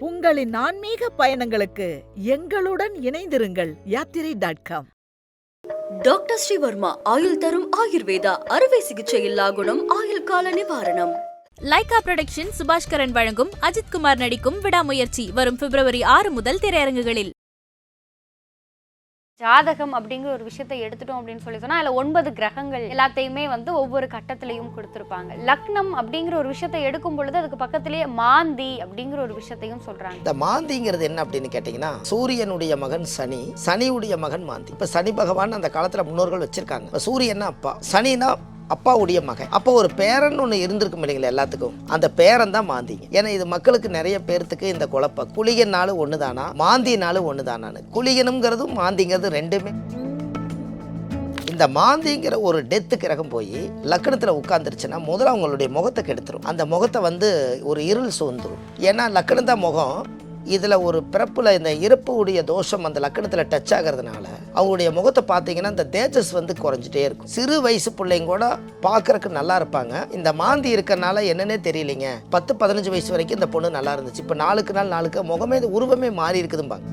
உங்களின் ஆன்மீக பயணங்களுக்கு எங்களுடன் இணைந்திருங்கள் யாத்திரை டாட் காம் டாக்டர் ஸ்ரீவர்மா ஆயுள் தரும் ஆயுர்வேதா அறுவை சிகிச்சை இல்லா குணம் ஆயுள் கால நிவாரணம். லைகா புரொடக்ஷன் சுபாஷ் கரன் வழங்கும் அஜித் குமார் நடிக்கும் விடாமுயற்சி வரும் பிப்ரவரி ஆறு முதல் திரையரங்குகளில். ஜாதகம் அப்படிங்கிற ஒரு விஷயத்தை எடுத்துட்டோம் அப்படின்னு சொல்லி சொன்னா அதுல ஒன்பது கிரகங்கள் எல்லாத்தையுமே வந்து ஒவ்வொரு கட்டத்திலையும் கொடுத்துருப்பாங்க. லக்னம் அப்படிங்கிற ஒரு விஷயத்தை எடுக்கும் பொழுது அதுக்கு பக்கத்திலேயே மாந்தி அப்படிங்கிற ஒரு விஷயத்தையும் சொல்றாங்க. இந்த மாந்திங்கிறது என்ன அப்படின்னு கேட்டிங்கன்னா சூரியனுடைய மகன் சனி சனியுடைய மகன் மாந்தி. இப்போ சனி பகவான் அந்த காலத்தில் முன்னோர்கள் வச்சிருக்காங்க. இப்போ சூரியன்னா அப்பா. சனினா அப்பாவுடைய மகன். அப்போ ஒரு பேரன் ஒன்று இருந்திருக்கும் இல்லைங்களா எல்லாத்துக்கும்? அந்த பேரன் தான் மாந்திங்க. ஏன்னா இது மக்களுக்கு நிறைய பேர்த்துக்கு இந்த குழப்பம் குளிகனாலும் ஒன்று தானா மாந்தினாலும் ஒன்று தானான்னு குளிகனுங்கிறதும் மாந்திங்கிறது ரெண்டுமே. இந்த மாந்திங்கிற ஒரு டெத்து கிரகம் போய் லக்கணத்தில் உட்காந்துருச்சுன்னா முதல்ல அவங்களுடைய முகத்தை கெடுத்துரும். அந்த முகத்தை வந்து ஒரு இருள் சூழ்ந்துடும் ஏன்னா லக்கணம் தான் முகம். இதில் ஒரு பிறப்பில் இந்த இறப்பு உடைய தோஷம் அந்த லக்கணத்தில் டச் ஆகிறதுனால அவங்களுடைய முகத்தை பார்த்தீங்கன்னா இந்த தேஜஸ் வந்து குறைஞ்சிட்டே இருக்கும். சிறு வயசு பிள்ளைங்க கூட பார்க்கறக்கு நல்லா இருப்பாங்க. இந்த மாந்தி இருக்கிறனால என்னன்னே தெரியலைங்க. பத்து பதினஞ்சு வயசு வரைக்கும் இந்த பொண்ணு நல்லா இருந்துச்சு. இப்போ நாளுக்கு நாள் நாளுக்கு முகமே உருவமே மாறி இருக்குதும்பாங்க.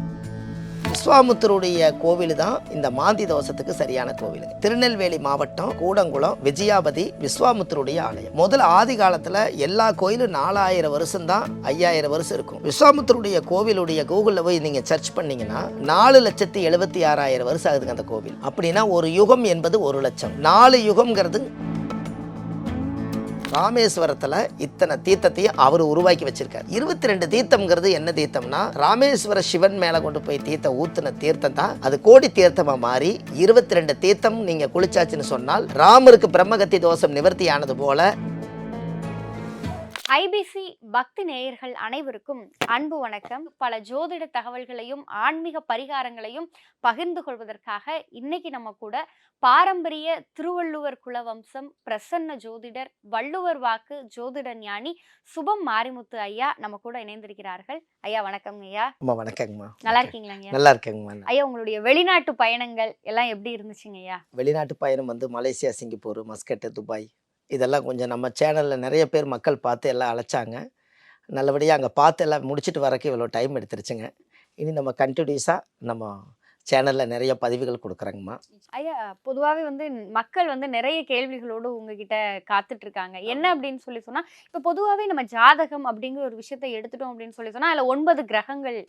விஸ்வாமுத்தருடைய கோவில் தான் இந்த மாந்தி தோஷத்துக்கு சரியான கோவில். திருநெல்வேலி மாவட்டம் கூடங்குளம் விஜயாபதி விஸ்வாமுத்தருடைய ஆலயம். முதல்ல ஆதி காலத்துல எல்லா கோயிலும் நாலாயிரம் வருஷம் தான் ஐயாயிரம் வருஷம் இருக்கும். விஸ்வாமுத்தருடைய கோவிலுடைய கூகுளில் போய் நீங்க சர்ச் பண்ணீங்கன்னா நாலு லட்சத்தி எழுபத்தி ஆறாயிரம் வருஷம் ஆகுதுங்க அந்த கோவில். அப்படின்னா ஒரு யுகம் என்பது ஒரு லட்சம். நாலு யுகம்ங்கிறது ராமேஸ்வரத்தில் இத்தனை தீர்த்தத்தையும் அவர் உருவாக்கி வச்சிருக்காரு. இருபத்தி ரெண்டு தீர்த்தம்ங்கிறது என்ன தீர்த்தம்னா ராமேஸ்வர சிவன் மேலே கொண்டு போய் தீர்த்த ஊத்துன தீர்த்தம் தான். அது கோடி தீர்த்தமாக மாறி இருபத்தி ரெண்டு தீர்த்தம் நீங்கள் குளிச்சாச்சுன்னு சொன்னால் ராமருக்கு பிரம்மகத்தி தோஷம் நிவர்த்தி ஆனது போல ஐபிசி பக்தி நேயர்கள் அனைவருக்கும் அன்பு வணக்கம். பல ஜோதிட தகவல்களையும் ஆன்மீக பரிகாரங்களையும் பகிர்ந்து கொள்வதற்காக இன்னைக்கு நம்ம கூட பாரம்பரிய திருவள்ளுவர் குலவம்சம் பிரசன்ன ஜோதிடர் வள்ளுவர் வாக்கு ஜோதிட ஞானி சுபம் மாரிமுத்து ஐயா நம்ம கூட இணைந்திருக்கிறார்கள். ஐயா வணக்கம் ஐயா. வணக்கங்கம்மா நல்லா இருக்கீங்களா ஐயா? நல்லா இருக்கேங்கம்மா ஐயா உங்களுடைய வெளிநாட்டு பயணங்கள் எல்லாம் எப்படி இருந்துச்சுங்க ஐயா? வெளிநாட்டு பயணம் வந்து மலேசியா சிங்கப்பூர் மஸ்கட்டு துபாய். இதெல்லாம் கொஞ்சம் நம்ம சேனலில் நிறைய பேர் மக்கள் பார்த்து எல்லாம் அழைச்சாங்க. நல்லபடியாக அங்கே பார்த்து எல்லாம் முடிச்சுட்டு வரக்கு இவ்வளோ டைம் எடுத்துருச்சுங்க. இனி நம்ம கண்டினியூஸாக நம்ம சேனலில் நிறைய பதிவுகள் கொடுக்குறேங்கம்மா. ஐயா பொதுவாகவே வந்து மக்கள் வந்து நிறைய கேள்விகளோடு உங்ககிட்ட காத்துட்டு இருக்காங்க என்ன அப்படின்னு சொல்லி சொன்னா இப்போ பொதுவாகவே நம்ம ஜாதகம் அப்படிங்கிற ஒரு விஷயத்தை எடுத்துட்டோம் அப்படின்னு சொல்லி சொன்னா அதுல ஒன்பது கிரகங்கள்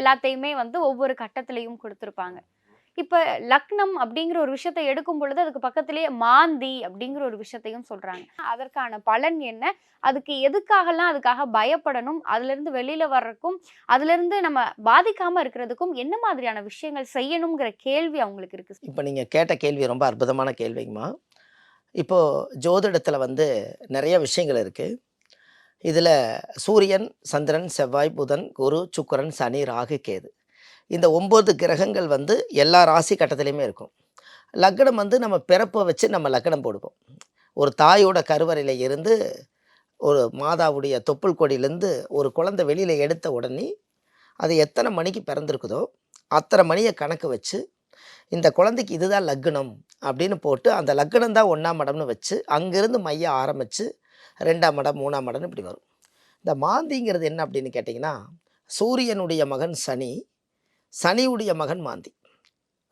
எல்லாத்தையுமே வந்து ஒவ்வொரு கட்டத்திலையும் கொடுத்துருப்பாங்க. இப்போ லக்னம் அப்படிங்கிற ஒரு விஷயத்தை எடுக்கும் பொழுது அதுக்கு பக்கத்திலேயே மாந்தி அப்படிங்கிற ஒரு விஷயத்தையும் சொல்கிறாங்க அதற்கான பலன் என்ன? அதுக்கு எதுக்காகலாம் அதுக்காக பயப்படணும்? அதுலேருந்து வெளியில் வர்றதுக்கும் அதுலேருந்து நம்ம பாதிக்காமல் இருக்கிறதுக்கும் என்ன மாதிரியான விஷயங்கள் செய்யணுங்கிற கேள்வி அவங்களுக்கு இருக்குது இப்போ நீங்கள் கேட்ட கேள்வி ரொம்ப அற்புதமான கேள்விங்கம்மா. இப்போது ஜோதிடத்தில் வந்து நிறைய விஷயங்கள் இருக்குது இதில் சூரியன் சந்திரன் செவ்வாய் புதன் குரு சுக்கரன் சனி ராகு கேது. இந்த ஒம்பது கிரகங்கள் வந்து எல்லா ராசி கட்டத்துலேயுமே இருக்கும். லக்னம் வந்து நம்ம பிறப்பை வச்சு நம்ம லக்னம் போடுவோம். ஒரு தாயோட கருவறையில் இருந்து ஒரு மாதாவுடைய தொப்புள் கொடியிலேருந்து ஒரு குழந்தை வெளியில் எடுத்த உடனே அது எத்தனை மணிக்கு பிறந்திருக்குதோ அத்தனை மணியை கணக்கு வச்சு இந்த குழந்தைக்கு இதுதான் லக்னம் அப்படின்னு போட்டு அந்த லக்னம் தான் ஒன்றாம் மடம்னு வச்சு அங்கேருந்து மைய ஆரம்பித்து ரெண்டாம் மடம் மூணாம் மடம்னு இப்படி வரும். இந்த மாந்திங்கிறது என்ன அப்படின்னு கேட்டிங்கன்னா சூரியனுடைய மகன் சனி சனியுடைய மகன் மாந்தி.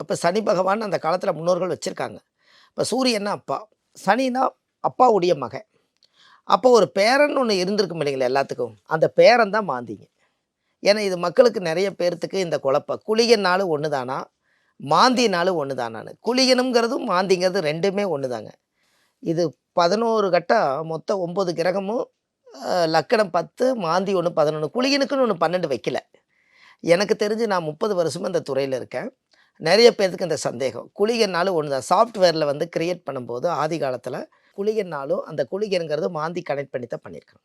அப்போ சனி பகவான் அந்த காலத்தில் முன்னோர்கள் வச்சுருக்காங்க. இப்போ சூரியன்னா அப்பா? சனினா அப்பாவுடைய மகன். அப்போ ஒரு பேரன் ஒன்று இருந்திருக்கும் இல்லைங்களா எல்லாத்துக்கும்? அந்த பேரன் தான் மாந்திங்க. ஏன்னா இது மக்களுக்கு நிறைய பேர்த்துக்கு இந்த குழப்பம். குளிகனாலும் ஒன்று தானா மாந்தினாலும் ஒன்று தானான்னு குளிகனுங்கிறதும் மாந்திங்கிறது ரெண்டுமே ஒன்று தாங்க இது பதினோரு கட்டம் மொத்தம் ஒம்பது கிரகமும் லக்கணம் பத்து மாந்தி ஒன்று பதினொன்று குளிகனுக்குன்னு ஒன்று பன்னெண்டு வைக்கல. எனக்கு தெரிஞ்சு நான் முப்பது வருஷமாக இந்த துறையில் இருக்கேன். நிறைய பேர்த்துக்கு இந்த சந்தேகம். குளிகைனாலும் ஒன்று தான் சாஃப்ட்வேரில் வந்து கிரியேட் பண்ணும்போது ஆதி காலத்தில் குளிகைனாலும் அந்த குளிகைங்கிறது மாந்தி கனெக்ட் பண்ணி தான் பண்ணியிருக்கோம்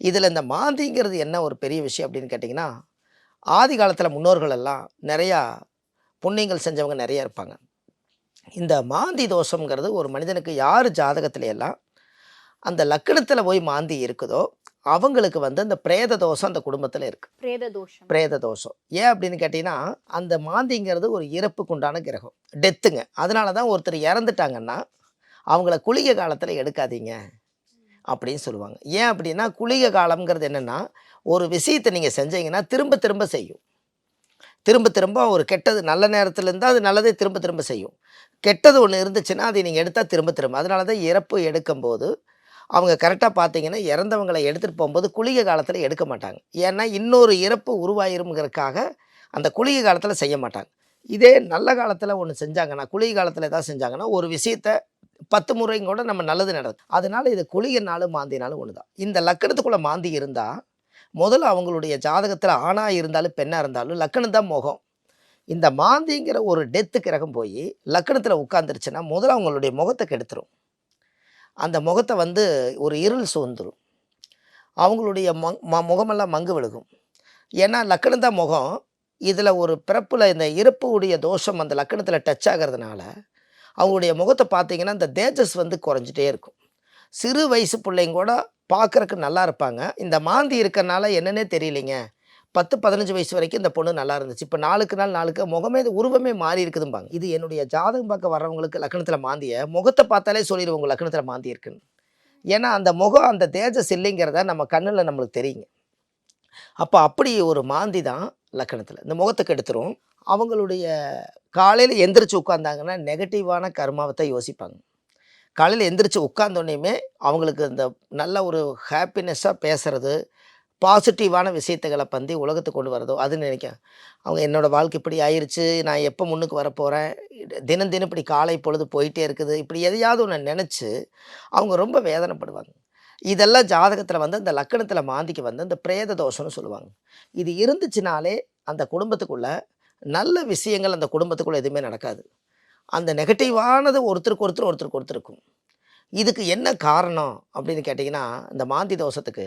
இதில் இந்த மாந்திங்கிறது என்ன ஒரு பெரிய விஷயம் அப்படின்னு கேட்டிங்கன்னா ஆதி காலத்தில் முன்னோர்கள் எல்லாம் நிறையா புண்ணியங்கள் செஞ்சவங்க நிறையா இருப்பாங்க. இந்த மாந்தி தோஷங்கிறது ஒரு மனிதனுக்கு யார் ஜாதகத்துல எல்லாம் அந்த லக்கணத்தில் போய் மாந்தி இருக்குதோ அவங்களுக்கு வந்து அந்த பிரேத தோஷம் அந்த குடும்பத்தில் இருக்குது பிரேத தோஷம் பிரேத தோஷம் ஏன் அப்படின்னு கேட்டிங்கன்னா அந்த மாந்திங்கிறது ஒரு இறப்புக்கு உண்டான கிரகம். டெத்துங்க. அதனால தான் ஒருத்தர் இறந்துட்டாங்கன்னா அவங்கள குளிகை காலத்தில் எடுக்காதீங்க அப்படின்னு சொல்லுவாங்க. ஏன் அப்படின்னா குளிகை காலம்ங்கிறது என்னென்னா ஒரு விஷயத்தை நீங்கள் செஞ்சீங்கன்னா திரும்ப திரும்ப செய்யும். திரும்ப திரும்ப ஒரு கெட்டது நல்ல நேரத்தில் இருந்தால் அது நல்லதே திரும்ப திரும்ப செய்யும். கெட்டது ஒன்று இருந்துச்சுன்னா அதை நீங்கள் எடுத்தால் திரும்ப திரும்ப. அதனால தான் இறப்பு எடுக்கும்போது அவங்க கரெக்டாக பார்த்தீங்கன்னா இறந்தவங்களை எடுத்துகிட்டு போகும்போது குளிகை காலத்தில் எடுக்க மாட்டாங்க. ஏன்னா இன்னொரு இறப்பு உருவாயிருங்கிறதுக்காக அந்த குளிகை காலத்தில் செய்ய மாட்டாங்க. இதே நல்ல காலத்தில் ஒன்று செஞ்சாங்கன்னா குளிகை காலத்தில் ஏதாவது செஞ்சாங்கன்னா ஒரு விஷயத்த பத்து முறையும் கூட நம்ம நல்லது நடக்கும் அதனால் இது குளிகைனாலும் மாந்தினாலும் ஒன்று தான் இந்த லக்கணத்துக்குள்ளே மாந்தி இருந்தால் முதல்ல அவங்களுடைய ஜாதகத்தில் ஆணாக இருந்தாலும் பெண்ணாக இருந்தாலும் லக்கணம் தான் முகம். இந்த மாந்திங்கிற ஒரு டெத்து கிரகம் போய் லக்கணத்தில் உட்காந்துருச்சுன்னா முதல்ல அவங்களுடைய முகத்தை கெடுத்துரும். அந்த முகத்தை வந்து ஒரு இருள் சூழ்ந்துடும் அவங்களுடைய மங் ம- முகமெல்லாம் மங்கு விழுகும். ஏன்னா லக்கணம் தான் முகம். இதில் ஒரு பிறப்பில் இந்த இறப்பு உடைய தோஷம் அந்த லக்கணத்தில் டச் ஆகிறதுனால அவங்களுடைய முகத்தை பார்த்தீங்கன்னா இந்த தேஜஸ் வந்து குறைஞ்சிட்டே இருக்கும். சிறு வயசு பிள்ளைங்க கூட பார்க்குறக்கு நல்லா இருப்பாங்க. இந்த மாந்தி இருக்கிறனால என்னன்னே தெரியலைங்க. பத்து பதினஞ்சு வயசு வரைக்கும் இந்த பொண்ணு நல்லா இருந்துச்சு. இப்போ நாளுக்கு நாள் நாளுக்கு முகமே இது உருவமே மாறி இருக்குதும்பாங்க. இது என்னுடைய ஜாதகம் பார்க்க வர்றவங்களுக்கு லக்கணத்தில் மாந்திய முகத்தை பார்த்தாலே சொல்லிடுவோம் உங்கள் லக்கணத்தில் மாந்தி இருக்குன்னு. ஏன்னா அந்த முகம் அந்த தேஜஸ் இல்லைங்கிறத நம்ம கண்ணில் நம்மளுக்கு தெரியுங்க. அப்போ அப்படி ஒரு மாந்தி தான் லக்கணத்தில். இந்த முகத்துக்கு எடுத்துரும். அவங்களுடைய காலையில் எந்திரிச்சு உட்காந்தாங்கன்னா நெகட்டிவான கர்மாவத்தை யோசிப்பாங்க. காலையில் எந்திரிச்சு உட்காந்தோடனேயுமே அவங்களுக்கு இந்த நல்ல ஒரு ஹாப்பினஸ்ஸாக பேசுகிறது பாசிட்டிவான விஷயத்துகளை பந்தி உலகத்துக்கு கொண்டு வரதோ அது நினைக்க அவங்க என்னோடய வாழ்க்கை இப்படி ஆயிடுச்சு நான் எப்போ முன்னுக்கு வரப்போகிறேன் தினம் தினம் இப்படி காலை பொழுது போயிட்டே இருக்குது. இப்படி எதையாவது ஒன்று நினச்சி அவங்க ரொம்ப வேதனைப்படுவாங்க. இதெல்லாம் ஜாதகத்தில் வந்து அந்த லக்கணத்தில் மாந்திக்கு வந்து அந்த பிரேத தோஷம்னு சொல்லுவாங்க. இது இருந்துச்சுனாலே அந்த குடும்பத்துக்குள்ளே நல்ல விஷயங்கள் அந்த குடும்பத்துக்குள்ளே எதுவுமே நடக்காது. அந்த நெகட்டிவானது ஒருத்தருக்கு ஒருத்தர் ஒருத்தருக்கு ஒருத்தருக்கும் இதுக்கு என்ன காரணம் அப்படின்னு கேட்டிங்கன்னா இந்த மாந்தி தோஷத்துக்கு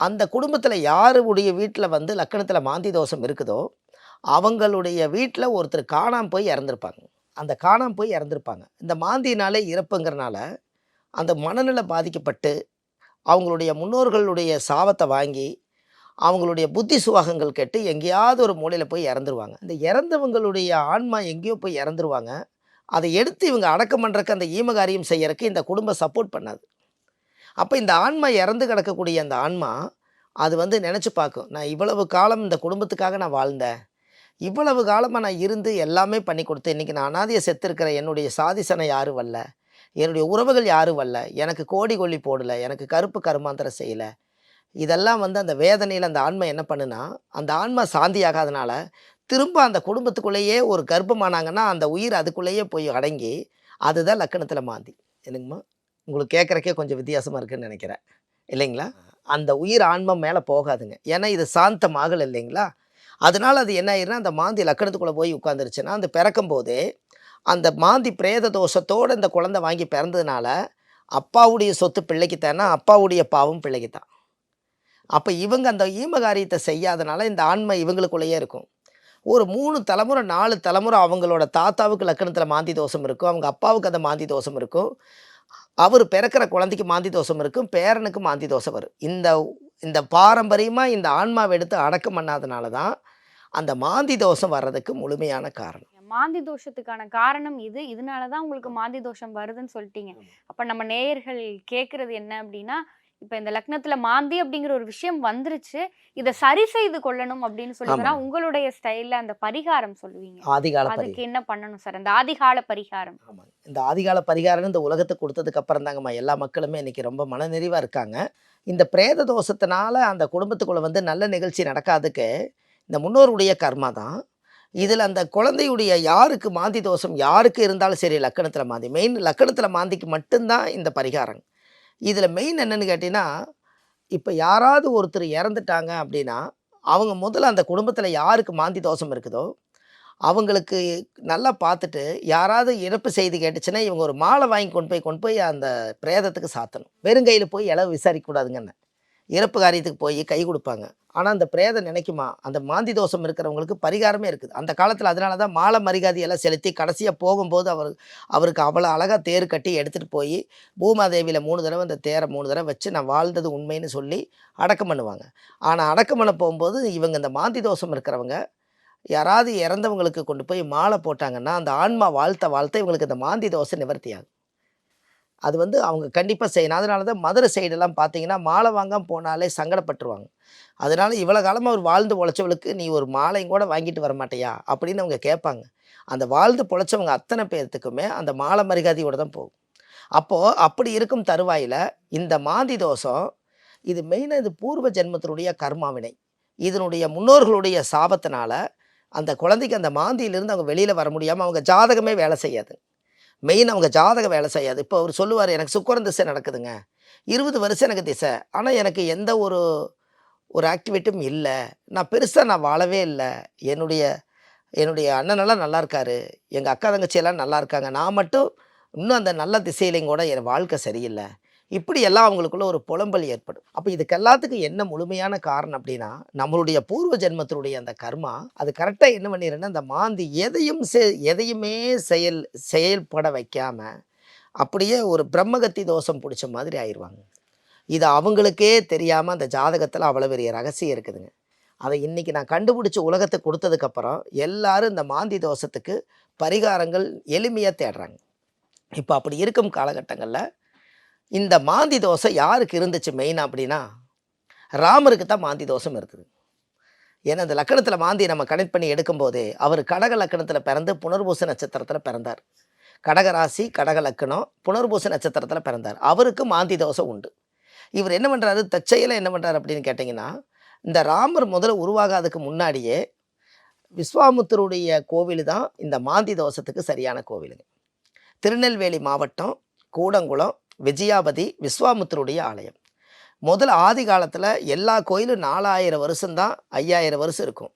அந்த குடும்பத்தில் யாருடைய வீட்டில் வந்து லக்கணத்தில் மாந்தி தோஷம் இருக்குதோ அவங்களுடைய வீட்டில் ஒருத்தர் காணாமல் போய் இறந்துருப்பாங்க. அந்த காணாமல் போய் இறந்துருப்பாங்க. இந்த மாந்தினாலே இறப்புங்கிறனால அந்த மனநிலை பாதிக்கப்பட்டு அவங்களுடைய முன்னோர்களுடைய சாபத்தை வாங்கி அவங்களுடைய புத்தி சுவாகங்கள் கெட்டு எங்கேயாவது ஒரு மூலையில் போய் இறந்துருவாங்க. இந்த இறந்தவங்களுடைய ஆன்மா எங்கேயோ போய் இறந்துருவாங்க. அதை எடுத்து இவங்க அடக்கம் பண்ணுறக்கு அந்த ஈமகாரியம் செய்யறதுக்கு இந்த குடும்பம் சப்போர்ட் பண்ணாது. அப்போ இந்த ஆன்மா இறந்து கிடக்கக்கூடிய அந்த ஆன்மா அது வந்து நினச்சி பார்க்கும் நான் இவ்வளவு காலம் இந்த குடும்பத்துக்காக நான் வாழ்ந்தேன். இவ்வளவு காலமாக நான் இருந்து எல்லாமே பண்ணி கொடுத்தேன் இன்றைக்கி நான் அனாதையை செத்துருக்கிற என்னுடைய சாதிசனை யாரும் வரல. என்னுடைய உறவுகள் யாரும் வரல. எனக்கு கோடி கொல்லி போடலை. எனக்கு கருப்பு கருமாந்திரம் செய்யலை. இதெல்லாம் வந்து அந்த வேதனையில் அந்த ஆன்மை என்ன பண்ணுனா அந்த ஆன்மா சாந்தியாகாதனால திரும்ப அந்த குடும்பத்துக்குள்ளேயே ஒரு கர்ப்பமானாங்கன்னா அந்த உயிர் அதுக்குள்ளேயே போய் அடங்கி அதுதான் லக்கணத்தில் மாந்தி. என்னங்கம்மா? உங்களுக்கு கேட்குறக்கே கொஞ்சம் வித்தியாசமாக இருக்குன்னு நினைக்கிறேன். இல்லைங்களா? அந்த உயிர் ஆன்மா மேலே போகாதுங்க. ஏன்னா இது சாந்தமாகல இல்லைங்களா? அதனால அது என்ன ஆயிருன்னா அந்த மாந்தி லக்கணத்துக்குள்ளே போய் உட்காந்துருச்சுன்னா அந்த பிறக்கும் போதே அந்த மாந்தி பிரேத தோஷத்தோடு இந்த குழந்தை வாங்கி பிறந்ததுனால அப்பாவுடைய சொத்து பிள்ளைக்கு தானா அப்பாவுடைய பாவம் பிள்ளைக்கு தான் அப்போ இவங்க அந்த ஈமகாரியத்தை செய்யாதனால இந்த ஆன்மை இவங்களுக்குள்ளேயே இருக்கும். ஒரு மூணு தலைமுறை நாலு தலைமுறை அவங்களோட தாத்தாவுக்கு லக்கணத்தில் மாந்தி தோஷம் இருக்கும். அவங்க அப்பாவுக்கு அந்த மாந்தி தோஷம் இருக்கும். அவர் பிறக்கிற குழந்தைக்கு மாந்தி தோஷம் இருக்கும் பேரனுக்கு மாந்தி தோஷம் வரும். இந்த இந்த பாரம்பரியமாக இந்த ஆன்மாவை எடுத்து அடக்கம் பண்ணாதனால தான் அந்த மாந்தி தோஷம் வர்றதுக்கு முழுமையான காரணம். மாந்தி தோஷத்துக்கான காரணம் இது. இதனால தான் உங்களுக்கு மாந்தி தோஷம் வருதுன்னு சொல்லிட்டீங்க. அப்ப நம்ம நேயர்கள் கேக்குறது என்ன அப்படின்னா இப்ப இந்த லக்னத்துல மாந்தி அப்படிங்கிற ஒரு விஷயம் வந்துருச்சு. இத சரி செய்து கொள்ளணும் அப்படின்னு சொல்லி ஆமா. சொன்னா உங்களுடைய ஸ்டைல்ல அந்த பரிகாரம் சொல்லுவீங்க. ஆதிகால அதுக்கு என்ன பண்ணணும் சார்? அந்த ஆதிகால பரிகாரம். ஆமாங்க இந்த ஆதிகால பரிகாரம் இந்த உலகத்துக்கு கொடுத்ததுக்கு அப்புறம் தாங்கம்மா எல்லா மக்களுமே இன்னைக்கு ரொம்ப மனநிறைவாக இருக்காங்க. இந்த பிரேத தோஷத்தினால அந்த குடும்பத்துக்குள்ள வந்து நல்ல நிகழ்ச்சி நடக்காதுக்கு இந்த முன்னோருடைய கர்மா தான். இதில் அந்த குழந்தையுடைய யாருக்கு மாந்தி தோஷம் யாருக்கு இருந்தாலும் சரி லக்கணத்தில் மாந்தி. மெயின் லக்கணத்தில் மாந்திக்கு மட்டும்தான் இந்த பரிகாரம். இதில் மெயின் என்னென்னு கேட்டிங்கன்னா இப்போ யாராவது ஒருத்தர் இறந்துட்டாங்க அப்படின்னா அவங்க முதல்ல அந்த குடும்பத்தில் யாருக்கு மாந்தி தோஷம் இருக்குதோ அவங்களுக்கு நல்லா பார்த்துட்டு யாராவது இறப்பு செய்தி கேட்டுச்சுன்னா இவங்க ஒரு மாலை வாங்கி கொண்டு போய் கொண்டு போய் அந்த பிரேதத்துக்கு சாத்தணும். வெறுங்கையில் போய் இளவு விசாரிக்கக்கூடாதுங்கன்னு இறப்பு காரியத்துக்கு போய் கை கொடுப்பாங்க. ஆனால் அந்த பிரேதம் நினைக்குமா? அந்த மாந்தி தோஷம் இருக்கிறவங்களுக்கு பரிகாரமே இருக்குது. அந்த காலத்தில் அதனால தான் மாலை மரியாதை எல்லாம் செலுத்தி கடைசியாக போகும்போது அவர் அவருக்கு அவ்வளோ அழகாக தேர் கட்டி எடுத்துகிட்டு போய் பூமாதேவியில் மூணு தடவை அந்த தேரை மூணு தடவை வச்சு நான் வாழ்ந்தது உண்மைன்னு சொல்லி அடக்கம் பண்ணுவாங்க. ஆனால் அடக்கம் பண்ண போகும்போது இவங்க இந்த மாந்தி தோஷம் இருக்கிறவங்க யாராவது இறந்தவங்களுக்கு கொண்டு போய் மாலை போட்டாங்கன்னா அந்த ஆன்மா வாழ்த்த வாழ்த்த இவங்களுக்கு இந்த மாந்தி தோசை நிவர்த்தி ஆகும் அது வந்து அவங்க கண்டிப்பாக செய்யணும். அதனால தான் மதுரை சைடெல்லாம் பார்த்தீங்கன்னா மாலை வாங்காமல் போனாலே சங்கடப்பட்டுருவாங்க. அதனால் இவ்வளோ காலமாக அவர் வாழ்ந்து பொழைச்சவளுக்கு நீ ஒரு மாலையும் கூட வாங்கிட்டு வர மாட்டியா? அப்படின்னு அவங்க கேட்பாங்க. அந்த வாழ்ந்து பொழைச்சவங்க அத்தனை பேர்த்துக்குமே அந்த மாலை மரியாதையோட தான் போகும். அப்போது அப்படி இருக்கும் தருவாயில் இந்த மாந்தி தோஷம் இது மெயினாக இது பூர்வ ஜென்மத்தினுடைய கர்மாவினை. இதனுடைய முன்னோர்களுடைய சாபத்தினால அந்த குழந்தைக்கு அந்த மாந்தியிலிருந்து அவங்க வெளியில் வர முடியாமல் அவங்க ஜாதகமே வேலை செய்யாது. மெயின் அவங்க ஜாதகம் வேலை செய்யாது. இப்போ அவர் சொல்லுவார் எனக்கு சுக்கரன் திசை நடக்குதுங்க. இருபது வருஷம் எனக்கு திசை. ஆனால் எனக்கு எந்த ஒரு ஒரு ஆக்டிவிட்டியும் இல்லை. நான் பெருசாக நான் வாழவே இல்லை. என்னுடைய என்னுடைய அண்ணனெல்லாம் நல்லா இருக்காரு. எங்கள் அக்கா தங்கச்சியெல்லாம் நல்லா இருக்காங்க. நான் மட்டும் இன்னும் அந்த நல்ல திசையிலையும் கூட என் வாழ்க்கை சரியில்லை. இப்படி எல்லாம் அவங்களுக்குள்ள ஒரு புலம்பல் ஏற்படும். அப்போ இதுக்கு எல்லாத்துக்கும் என்ன முழுமையான காரணம் அப்படின்னா நம்மளுடைய பூர்வ ஜென்மத்தினுடைய அந்த கர்மா அது கரெக்டாக என்ன பண்ணிடுறேன்னா அந்த மாந்தி எதையும் செ எதையுமே செயல் செயல்பட வைக்காம அப்படியே ஒரு பிரம்மகத்தி தோஷம் பிடிச்ச மாதிரி ஆயிடுவாங்க இது அவங்களுக்கே தெரியாமல் அந்த ஜாதகத்தில் அவ்வளோ பெரிய ரகசியம் இருக்குதுங்க. அதை இன்றைக்கி நான் கண்டுபிடிச்சி உலகத்தை கொடுத்ததுக்கப்புறம் எல்லாரும் இந்த மாந்தி தோஷத்துக்கு பரிகாரங்கள் எளிமையாக தேடுறாங்க. இப்போ அப்படி இருக்கும் காலகட்டங்களில் இந்த மாந்தி தோசை யாருக்கு இருந்துச்சு மெயினாக அப்படின்னா ராமருக்கு தான் மாந்தி தோஷம் இருக்குது. ஏன்னா இந்த லக்கணத்தில் மாந்தி நம்ம கனெக்ட் பண்ணி எடுக்கும்போதே அவர் கடக லக்கணத்தில் பிறந்து புனர்பூச நட்சத்திரத்தில் பிறந்தார். கடக ராசி கடக லக்கணம் புனர்பூச நட்சத்திரத்தில் பிறந்தார். அவருக்கு மாந்தி தோசை உண்டு. இவர் என்ன பண்ணுறாரு தச்சையில் என்ன பண்ணுறாரு அப்படின்னு கேட்டிங்கன்னா இந்த ராமர் முதல்ல உருவாகாததுக்கு முன்னாடியே விஸ்வாமுத்தருடைய கோவில் தான் இந்த மாந்தி தோஷத்துக்கு சரியான கோவிலுங்க. திருநெல்வேலி மாவட்டம் கூடங்குளம் விஜயாபதி விஸ்வாமுத்தருடைய ஆலயம். முதல்ல ஆதி காலத்தில் எல்லா கோயிலும் நாலாயிரம் வருஷம்தான் ஐயாயிரம் வருஷம் இருக்கும்.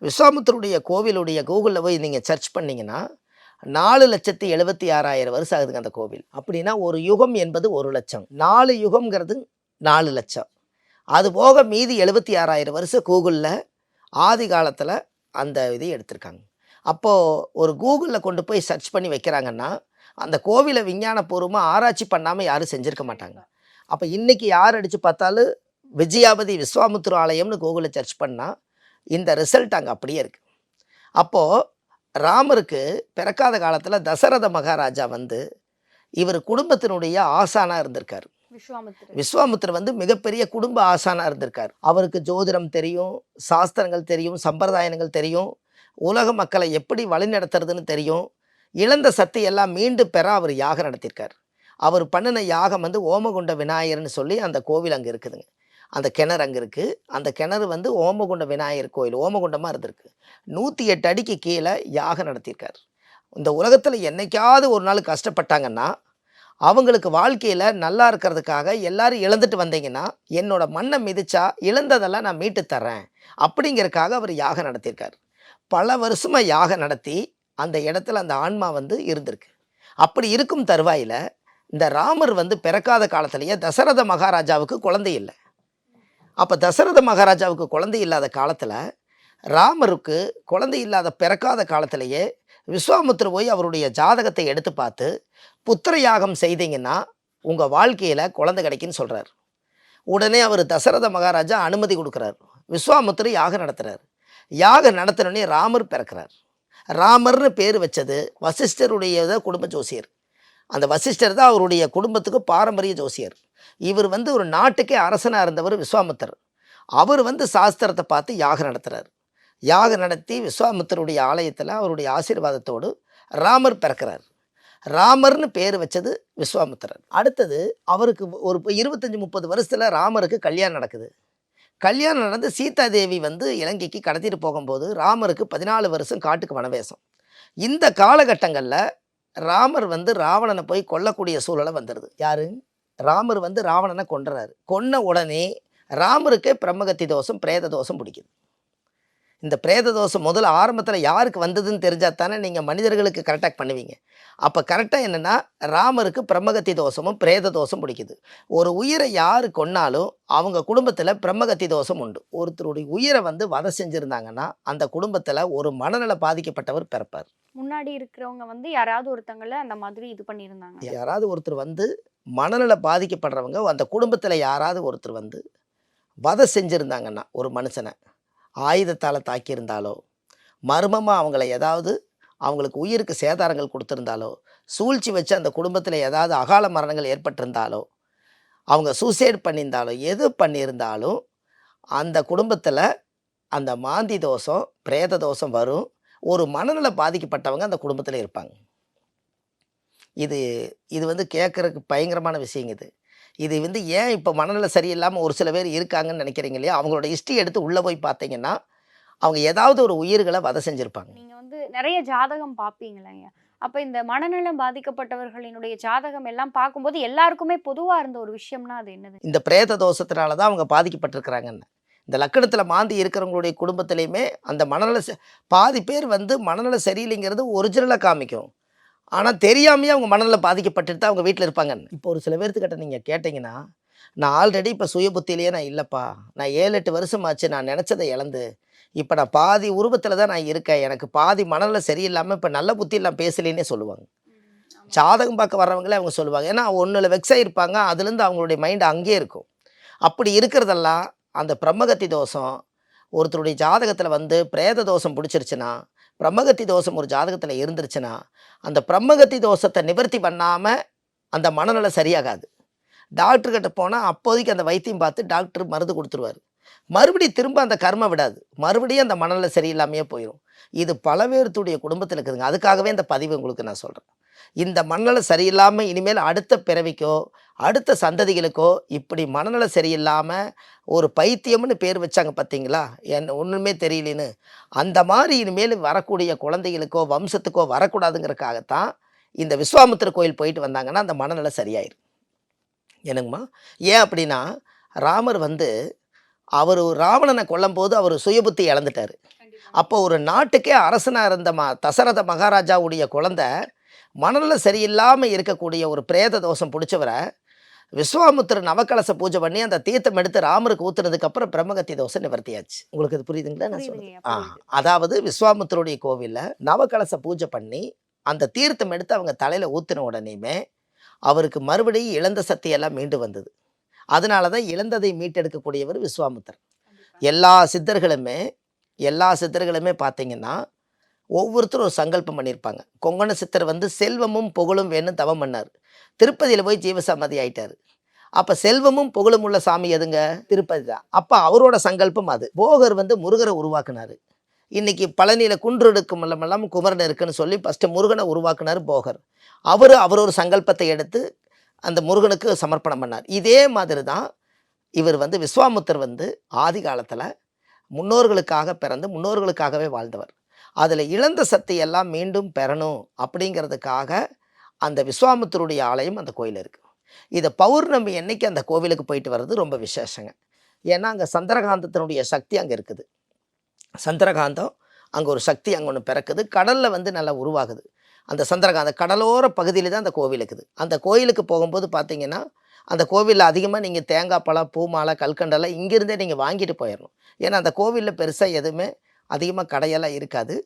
விஸ்வாமுத்தருடைய கோவிலுடைய கூகுளில் போய் நீங்கள் சர்ச் பண்ணிங்கன்னா நாலு லட்சத்தி எழுபத்தி ஆறாயிரம் வருஷம் ஆகுதுங்க அந்த கோவில். அப்படின்னா ஒரு யுகம் என்பது ஒரு லட்சம். நாலு யுகம்ங்கிறது நாலு லட்சம். அது போக மீதி எழுபத்தி ஆறாயிரம் வருஷம் கூகுளில் ஆதி காலத்தில் அந்த இதை எடுத்திருக்காங்க. அப்போது ஒரு கூகுளில் கொண்டு போய் சர்ச் பண்ணி வைக்கிறாங்கன்னா அந்த கோவிலை விஞ்ஞானபூர்வமாக ஆராய்ச்சி பண்ணாமல் யாரும் செஞ்சுருக்க மாட்டாங்க. அப்போ இன்றைக்கி யார் அடித்து பார்த்தாலும் விஜயாபதி விஸ்வாமுத்திர ஆலயம்னு கூகுளில் சர்ச் பண்ணால் இந்த ரிசல்ட் அங்கே அப்படியே இருக்குது அப்போது ராமருக்கு பிறக்காத காலத்தில் தசரத மகாராஜா வந்து இவர் குடும்பத்தினுடைய ஆசானாக இருந்திருக்கார். விஸ்வாமித்திரர் விஸ்வாமுத்திரர் வந்து மிகப்பெரிய குடும்ப ஆசானாக இருந்திருக்கார். அவருக்கு ஜோதிடம் தெரியும் சாஸ்திரங்கள் தெரியும் சம்பிரதாயங்கள் தெரியும் உலக மக்களை எப்படி வழிநடத்துறதுன்னு தெரியும் இழந்த சக்தி எல்லாம் மீண்டு பெற அவர் யாகம் நடத்தியிருக்கார். அவர் பண்ணின யாகம் வந்து ஓமகுண்ட விநாயகர்னு சொல்லி அந்த கோவில் அங்கே இருக்குதுங்க. அந்த கிணறு அங்கே இருக்குது அந்த கிணறு வந்து ஓமகுண்ட விநாயகர் கோயில். ஓமகுண்டமாக இருந்திருக்கு. நூற்றி எட்டு அடிக்கு கீழே யாகம் நடத்தியிருக்கார். இந்த உலகத்தில் என்னைக்காவது ஒரு நாள் கஷ்டப்பட்டாங்கன்னா அவங்களுக்கு வாழ்க்கையில் நல்லா இருக்கிறதுக்காக எல்லாரும் இழந்துட்டு வந்தீங்கன்னா என்னோட மண்ணை மிதிச்சா இழந்ததெல்லாம் நான் மீட்டு தர்றேன் அப்படிங்கிறக்காக அவர் யாகம் நடத்தியிருக்கார். பல வருஷமாக யாகம் நடத்தி அந்த இடத்துல அந்த ஆன்மா வந்து இருந்திருக்கு. அப்படி இருக்கும் தருவாயில் இந்த ராமர் வந்து பிறக்காத காலத்திலேயே தசரத மகாராஜாவுக்கு குழந்தை இல்லை. அப்போ தசரத மகாராஜாவுக்கு குழந்தை இல்லாத காலத்தில் ராமருக்கு குழந்தை இல்லாத பிறக்காத காலத்திலேயே விஸ்வாமுத்திர போய் அவருடைய ஜாதகத்தை எடுத்து பார்த்து புத்திர யாகம் செய்தீங்கன்னா உங்கள் வாழ்க்கையில் குழந்தை கிடைக்குன்னு சொல்கிறார் உடனே அவர் தசரத மகாராஜா அனுமதி கொடுக்குறார். விஸ்வாமுத்திர யாகம் நடத்துகிறார் யாகம் நடத்தினோடனே ராமர் பிறக்கிறார். ராமர்னு பேர் வச்சது வசிஷ்டருடைய குடும்ப ஜோசியர். அந்த வசிஷ்டர் தான் அவருடைய குடும்பத்துக்கு பாரம்பரிய ஜோசியர். இவர் வந்து ஒரு நாட்டுக்கே அரசனாக இருந்தவர் விஸ்வாமித்தர். அவர் வந்து சாஸ்திரத்தை பார்த்து யாகம் நடத்துகிறார் யாகம் நடத்தி விஸ்வாமித்தருடைய ஆலயத்தில் அவருடைய ஆசீர்வாதத்தோடு ராமர் பிறக்கிறார். ராமர்னு பேர் வச்சது விஸ்வாமித்திரர். அடுத்தது அவருக்கு ஒரு இருபத்தஞ்சி முப்பது வருஷத்தில் ராமருக்கு கல்யாணம் நடக்குது. கல்யாணம் நடந்து சீதா தேவி வந்து இலங்கைக்கு கடத்திட்டு போகும்போது ராமருக்கு பதினாலு வருஷம் காட்டுக்கு வனவேசம். இந்த காலகட்டங்களில் ராமர் வந்து ராவணனை போய் கொல்லக்கூடிய சூழலை வந்துடுது யாரு? ராமர் வந்து ராவணனை கொன்றாரு. கொன்ன உடனே ராமருக்கே பிரம்மகத்தி தோஷம் பிரேத தோஷம் பிடிக்குது. இந்த பிரேத தோஷம் முதல்ல ஆரம்பத்தில் யாருக்கு வந்ததுன்னு தெரிஞ்சால் தானே நீங்கள் மனிதர்களுக்கு கரெக்டாக பண்ணுவீங்க. அப்போ கரெக்டாக என்னென்னா ராமருக்கு பிரம்மகத்தி தோஷமும் பிரேத தோஷம் பிடிக்குது. ஒரு உயிரை யார் கொன்னாலும் அவங்க குடும்பத்தில் பிரம்மகத்தி தோஷம் உண்டு. ஒருத்தருடைய உயிரை வந்து வதை செஞ்சுருந்தாங்கன்னா அந்த குடும்பத்தில் ஒரு மனநல பாதிக்கப்பட்டவர் பிறப்பார். முன்னாடி இருக்கிறவங்க வந்து யாராவது ஒருத்தங்கள அந்த மாதிரி இது பண்ணியிருந்தாங்க. யாராவது ஒருத்தர் வந்து மனநல பாதிக்கப்படுறவங்க அந்த குடும்பத்தில் யாராவது ஒருத்தர் வந்து வதை செஞ்சுருந்தாங்கன்னா ஒரு மனுஷனை ஆயுதத்தால் தாக்கியிருந்தாலோ மர்மமாக அவங்கள ஏதாவது அவங்களுக்கு உயிருக்கு சேதாரங்கள் கொடுத்துருந்தாலோ சூழ்ச்சி வச்சு அந்த குடும்பத்தில் ஏதாவது அகால மரணங்கள் ஏற்பட்டிருந்தாலோ அவங்க சூசைட் பண்ணியிருந்தாலோ எது பண்ணியிருந்தாலும் அந்த குடும்பத்தில் அந்த மாந்தி தோஷம் பிரேத தோஷம் வரும். ஒரு மனநல பாதிக்கப்பட்டவங்க அந்த குடும்பத்தில் இருப்பாங்க. இது இது வந்து கேட்குறதுக்கு பயங்கரமான விஷயங்க இது. இது வந்து ஏன் இப்போ மனநல சரியில்லாமல் ஒரு சில பேர் இருக்காங்கன்னு நினைக்கிறீங்க இல்லையா? அவங்களோட ஹிஸ்ட்ரி எடுத்து உள்ளே போய் பார்த்தீங்கன்னா அவங்க ஏதாவது ஒரு உயிர்களை வதை செஞ்சுருப்பாங்க. நீங்க வந்து நிறைய ஜாதகம் பாப்பீங்களேங்க அப்ப இந்த மனநலம் பாதிக்கப்பட்டவர்களினுடைய ஜாதகம் எல்லாம் பார்க்கும்போது எல்லாருக்குமே பொதுவா இருந்த ஒரு விஷயம்னா அது என்னது? இந்த பிரேத தோஷத்தினால தான் அவங்க பாதிக்கப்பட்டிருக்கிறாங்கன்னு. இந்த லக்கணத்தில் மாந்தி இருக்கிறவங்களுடைய குடும்பத்திலையுமே அந்த மனநல பாதி பேர் வந்து மனநல சரியில்லைங்கிறது ஒரிஜினலாக காமிக்கும். ஆனால் தெரியாமையே அவங்க மனநல பாதிக்கப்பட்டுட்டு தான் அவங்க வீட்டில் இருப்பாங்க இப்போ ஒரு சில பேர்த்துக்கிட்ட நீங்கள் கேட்டிங்கன்னா நான் ஆல்ரெடி இப்போ சுய புத்தியிலேயே நான் இல்லைப்பா. நான் ஏழு எட்டு வருஷம் ஆச்சு நான் நினச்சதை இழந்து இப்போ நான் பாதி உருவத்தில் தான் நான் இருக்கேன். எனக்கு பாதி மனநல சரியில்லாமல் இப்போ நல்ல புத்தியில் நான் பேசலேன்னே சொல்லுவாங்க. ஜாதகம் பார்க்க வர்றவங்களே அவங்க சொல்லுவாங்க. ஏன்னா ஒன்றில் வெக்ஸ் ஆகிருப்பாங்க அதுலேருந்து அவங்களுடைய மைண்ட் அங்கேயே இருக்கும். அப்படி இருக்கிறதெல்லாம் அந்த பிரம்மகத்தி தோஷம் ஒருத்தருடைய ஜாதகத்தில் வந்து பிரேத தோஷம் பிடிச்சிருச்சுன்னா பிரம்மகத்தி தோஷம் ஒரு ஜாதகத்தில் இருந்துருச்சுன்னா அந்த பிரம்மகத்தி தோஷத்தை நிவர்த்தி பண்ணாமல் அந்த மனநிலை சரியாகாது. டாக்டர்கிட்ட போனால் அப்போதைக்கு அந்த வைத்தியம் பார்த்து டாக்டர் மருந்து கொடுத்துருவார். மறுபடியும் திரும்ப அந்த கர்மம் விடாது. மறுபடியும் அந்த மனநல சரியில்லாமையே போயிடும் இது பல பேர்த்துடைய குடும்பத்தில் இருக்குதுங்க. அதுக்காகவே இந்த பதிவு உங்களுக்கு நான் சொல்கிறேன் இந்த மனநல சரியில்லாமல் இனிமேல் அடுத்த பிறவிக்கோ அடுத்த சந்ததிகளுக்கோ இப்படி மனநல சரியில்லாமல் ஒரு பைத்தியம்னு பேர் வச்சாங்க பார்த்தீங்களா என் ஒன்றுமே தெரியலன்னு. அந்த மாதிரி இனிமேல் வரக்கூடிய குழந்தைகளுக்கோ வம்சத்துக்கோ வரக்கூடாதுங்கிறதுக்காகத்தான் இந்த விஸ்வாமித்திர கோயில் போயிட்டு வந்தாங்கன்னா அந்த மனநல சரியாயிரும். என்னங்கம்மா? ஏன் அப்படின்னா ராமர் வந்து அவர் ராவணனை கொல்லும்போது அவர் சுயபுத்தி இழந்துட்டார். அப்போ ஒரு நாட்டுக்கே அரசனாக இருந்த ம தசரத மகாராஜாவுடைய குழந்தை மனநல சரியில்லாமல் இருக்கக்கூடிய ஒரு பிரேத தோஷம் பிடிச்சவரை விஸ்வாமுத்திரர் நவக்கலச பூஜை பண்ணி அந்த தீர்த்தம் எடுத்து ராமருக்கு ஊத்துனதுக்கு அப்புறம் பிரம்மகத்தி தோஷம் நிவர்த்தியாச்சு. உங்களுக்கு இது புரியுதுங்களா? நான் புரியுதுங்கய்யா, ஆ. அதாவது விஸ்வாமுத்தருடைய கோவிலில் நவக்கலச பூஜை பண்ணி அந்த தீர்த்தம் எடுத்து அவங்க தலையில் ஊற்றின உடனேயுமே அவருக்கு மறுபடியும் இழந்த சக்தி எல்லாம் மீண்டு வந்தது. அதனால தான் இழந்ததை மீட்டெடுக்கக்கூடியவர் விஸ்வாமுத்தர் எல்லா சித்தர்களுமே எல்லா சித்தர்களுமே பார்த்தீங்கன்னா ஒவ்வொருத்தரும் ஒரு சங்கல்பம் பண்ணியிருப்பாங்க. கொங்கண சித்தர் வந்து செல்வமும் புகழும் வேணும் தவம் பண்ணார். திருப்பதியில் போய் ஜீவசமாதி ஆயிட்டார். அப்போ செல்வமும் புகழும் உள்ள சாமி எதுங்க? திருப்பதி தான். அப்போ அவரோட சங்கல்பம் அது. போகர் வந்து முருகரை உருவாக்குனார். இன்னைக்கு பழனியில் குன்று எடுக்கும் இல்லாமல் குமரன் இருக்குன்னு சொல்லி ஃபஸ்ட்டு முருகனை உருவாக்குனார் போகர். அவர் அவர் ஒரு சங்கல்பத்தை எடுத்து அந்த முருகனுக்கு சமர்ப்பணம் பண்ணார். இதே மாதிரி தான் இவர் வந்து விஸ்வாமுத்தர் வந்து ஆதி காலத்தில் முன்னோர்களுக்காக பிறந்து முன்னோர்களுக்காகவே வாழ்ந்தவர். அதில் இழந்த சக்தி எல்லாம் மீண்டும் பெறணும் அப்படிங்கிறதுக்காக அந்த விஸ்வாமுத்தருடைய ஆலயம் அந்த கோயில் இருக்குது இதை பௌர்ணமி என்றைக்கு அந்த கோவிலுக்கு போயிட்டு வர்றது ரொம்ப விசேஷங்க. ஏன்னா அங்கே சந்திரகாந்தத்தினுடைய சக்தி அங்கே இருக்குது. சந்திரகாந்தம் அங்கே ஒரு சக்தி அங்கே ஒன்று பிறக்குது. கடலில் வந்து நல்லா உருவாகுது. அந்த சந்திரகாந்த கடலோர பகுதியில் தான் அந்த கோவில் இருக்குது. அந்த கோயிலுக்கு போகும்போது பார்த்தீங்கன்னா அந்த கோவிலில் அதிகமாக நீங்கள் தேங்காய் பழம் பூ மாலை கல்கண்டெல்லாம் இங்கேருந்தே நீங்கள் வாங்கிட்டு போயிடணும் ஏன்னா அந்த கோவிலில் பெருசாக எதுவுமே அதிகமாக கடையெல்லாம் இருக்காது.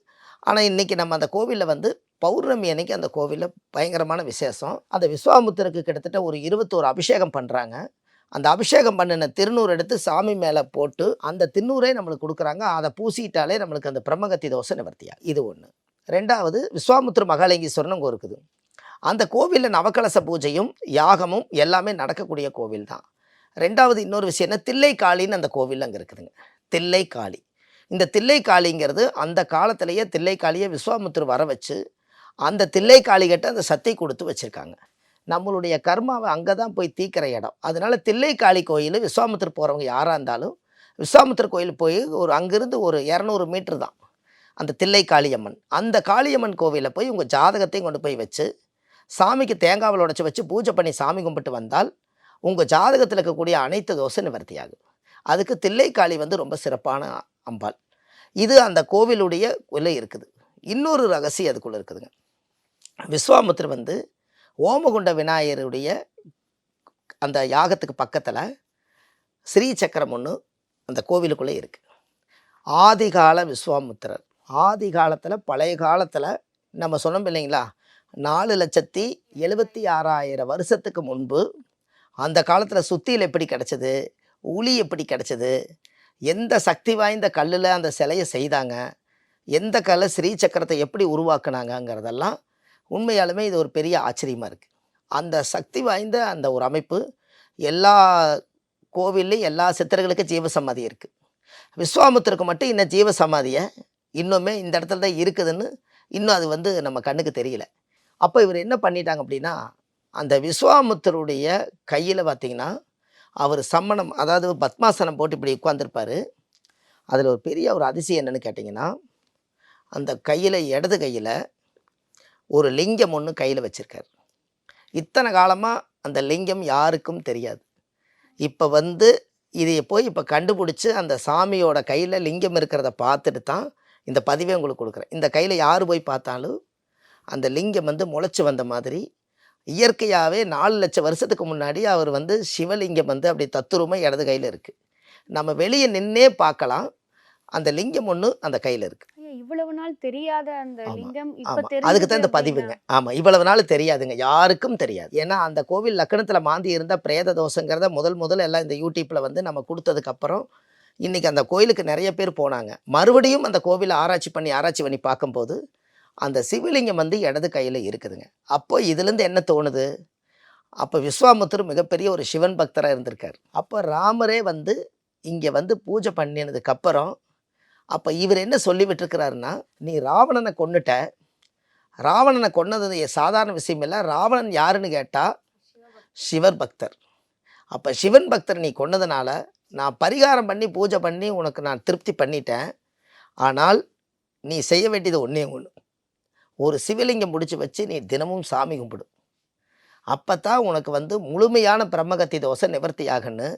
ஆனால் இன்றைக்கி நம்ம அந்த கோவிலில் வந்து பௌர்ணமி அன்னைக்கு அந்த கோவிலில் பயங்கரமான விசேஷம். அந்த விஸ்வாமுத்திரருக்கு கிட்டத்தட்ட ஒரு இருபத்தோரு அபிஷேகம் பண்ணுறாங்க அந்த அபிஷேகம் பண்ணின திருநூறு எடுத்து சாமி மேலே போட்டு அந்த திருநூறே நம்மளுக்கு கொடுக்குறாங்க. அதை பூசிட்டாலே நம்மளுக்கு அந்த பிரம்மகத்தி தோசை நிவர்த்தியா இது ஒன்று ரெண்டாவது விஸ்வாமுத்திர மகாலிங்கீஸ்வரன் அங்கே இருக்குது. அந்த கோவிலில் நவக்கலச பூஜையும் யாகமும் எல்லாமே நடக்கக்கூடிய கோவில் தான். ரெண்டாவது இன்னொரு விஷயம் என்ன? தில்லை காளின்னு அந்த கோவில் அங்கே இருக்குதுங்க. தில்லை காளி இந்த தில்லை காளிங்கிறது அந்த காலத்திலேயே தில்லை காளியை விஸ்வாமுத்திர வர வச்சு அந்த தில்லை காளிகிட்ட அந்த சத்தை கொடுத்து வச்சுருக்காங்க. நம்மளுடைய கர்மாவை அங்கே தான் போய் தீக்கிற இடம். அதனால் தில்லை காளி கோயில் விஸ்வாமுத்திர போகிறவங்க யாராக இருந்தாலும் விஸ்வாமுத்திர கோயில் போய் ஒரு அங்கேருந்து ஒரு இரநூறு மீட்ரு தான். அந்த தில்லை காளியம்மன். அந்த காளியம்மன் கோவிலில் போய் உங்கள் ஜாதகத்தையும் கொண்டு போய் வச்சு சாமிக்கு தேங்காவில் உடச்சி வச்சு பூஜை பண்ணி சாமி கும்பிட்டு வந்தால் உங்கள் ஜாதகத்தில் இருக்கக்கூடிய அனைத்து தோசை நிவர்த்தியாகும். அதுக்கு தில்லைக்காளி வந்து ரொம்ப சிறப்பான அம்பாள். இது அந்த கோவிலுடைய விலை இருக்குது. இன்னொரு ரகசியம் அதுக்குள்ளே இருக்குதுங்க. விஸ்வாமுத்திரர் வந்து ஓமகுண்ட விநாயகருடைய அந்த யாகத்துக்கு பக்கத்தில் ஸ்ரீ சக்கரம் ஒன்று அந்த கோவிலுக்குள்ளே இருக்குது ஆதிகால விஸ்வாமுத்திரர் ஆதி காலத்தில் பழைய காலத்தில் நம்ம சொன்னோம் இல்லைங்களா? நாலு லட்சத்தி எழுபத்தி ஆறாயிரம் வருஷத்துக்கு முன்பு அந்த காலத்தில் சுத்தியில் எப்படி கிடச்சிது? உளி எப்படி கிடச்சிது? எந்த சக்தி வாய்ந்த கல்லில் அந்த சிலையை செய்தாங்க? எந்த கல்லை ஸ்ரீ சக்கரத்தை எப்படி உருவாக்குனாங்கங்கிறதெல்லாம் உண்மையாலுமே இது ஒரு பெரிய ஆச்சரியமாக இருக்குது அந்த சக்தி வாய்ந்த அந்த ஒரு அமைப்பு எல்லா கோவில்லையும் எல்லா சித்தர்களுக்கும் ஜீவசமாதி இருக்குது விஸ்வாமுத்திற்கு மட்டும் இன்னும் ஜீவசமாதியை இன்னுமே இந்த இடத்துல தான் இருக்குதுன்னு இன்னும் அது வந்து நம்ம கண்ணுக்கு தெரியல. அப்போ இவர் என்ன பண்ணிட்டாங்க அப்படின்னா அந்த விஸ்வாமுத்தருடைய கையில் பார்த்தீங்கன்னா அவர் சம்மணம் அதாவது பத்மாசனம் போட்டு இப்படி உட்காந்துருப்பார் அதில் ஒரு பெரிய ஒரு அதிசயம் என்னென்னு கேட்டிங்கன்னா அந்த கையில் இடது கையில் ஒரு லிங்கம் ஒன்று கையில் வச்சுருக்கார். இத்தனை காலமாக அந்த லிங்கம் யாருக்கும் தெரியாது. இப்போ வந்து இதை போய் இப்போ கண்டுபிடிச்சி அந்த சாமியோட கையில் லிங்கம் இருக்கிறத பார்த்துட்டு தான் இந்த பதிவை உங்களுக்கு கொடுக்குறேன். இந்த கையில் யார் போய் பார்த்தாலும் அந்த லிங்கம் வந்து முளைச்சி வந்த மாதிரி இயற்கையாகவே நாலு லட்சம் வருஷத்துக்கு முன்னாடி அவர் வந்து சிவலிங்கம் வந்து அப்படி தத்துரூபமாக இடது கையில் இருக்குது நம்ம வெளியே நின்னே பார்க்கலாம். அந்த லிங்கம் ஒன்று அந்த கையில் இருக்குது இவ்வளவு நாள் தெரியாத அந்த லிங்கம் அதுக்கு தான் இந்த பதிவுங்க. ஆமாம் இவ்வளவு நாள் தெரியாதுங்க. யாருக்கும் தெரியாது. ஏன்னா அந்த கோவில் லக்கணத்தில் மாந்தி இருந்தால் பிரேத தோஷங்கிறத முதல் முதல்ல எல்லாம் இந்த யூடியூப்பில் வந்து நம்ம கொடுத்ததுக்கப்புறம் இன்றைக்கி அந்த கோயிலுக்கு நிறைய பேர் போனாங்க. மறுபடியும் அந்த கோவிலை ஆராய்ச்சி பண்ணி ஆராய்ச்சி பண்ணி பார்க்கும்போது அந்த சிவலிங்கம் வந்து இடது கையில் இருக்குதுங்க. அப்போ இதுலேருந்து என்ன தோணுது? அப்போ விஸ்வாமுத்தர் மிகப்பெரிய ஒரு சிவன் பக்தராக இருந்திருக்கார். அப்போ ராமரே வந்து இங்கே வந்து பூஜை பண்ணினதுக்கப்புறம் அப்போ இவர் என்ன சொல்லிவிட்டுருக்கிறாருன்னா நீ ராவணனை கொண்டுட்ட ராவணனை கொன்னது சாதாரண விஷயம் இல்லை. ராவணன் யாருன்னு கேட்டால் சிவர் பக்தர் அப்போ சிவன் பக்தர் நீ கொன்னதுனால நான் பரிகாரம் பண்ணி பூஜை பண்ணி உனக்கு நான் திருப்தி பண்ணிட்டேன். ஆனால் நீ செய்ய வேண்டியது ஒன்றே ஒன்று ஒரு சிவலிங்கம் முடிச்சு வச்சு நீ தினமும் சாமி கும்பிடு. அப்போ தான் உனக்கு வந்து முழுமையான பிரம்மகத்தி தோசை நிவர்த்தி ஆகுன்னு